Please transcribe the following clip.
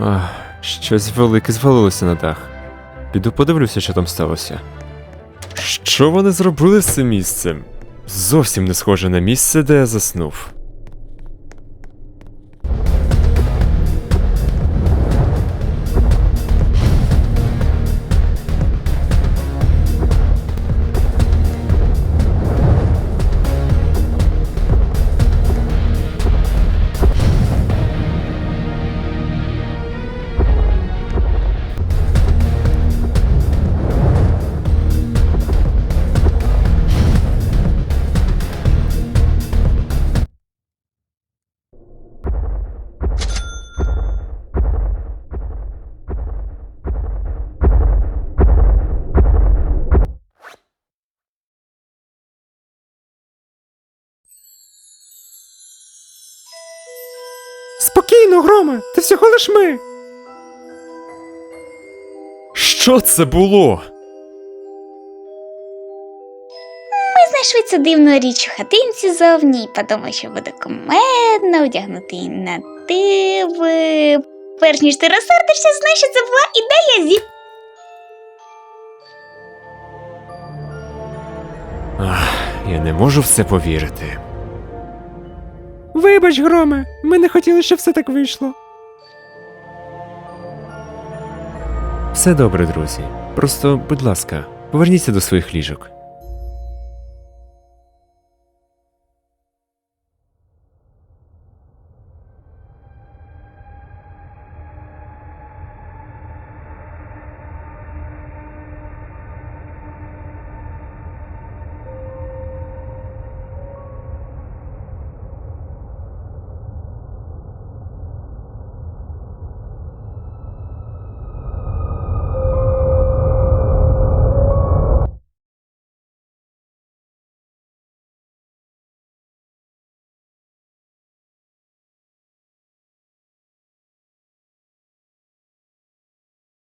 Ах, щось велике звалилося на дах. Піду подивлюся, що там сталося. Що вони зробили з цим місцем? Зовсім не схоже на місце, де я заснув. Спокійно, громе, це всього лиш ми. Що це було? Ми знайшли цю дивну річ у хатинці зовні і подумали, що буде кумедно одягнути її на тебе. Перш ніж ти розсердишся, знаєш, що це була ідея зі. Ах, я не можу в це повірити. Вибач, громе, ми не хотіли, щоб все так вийшло. Все добре, друзі. Просто, будь ласка, поверніться до своїх ліжок.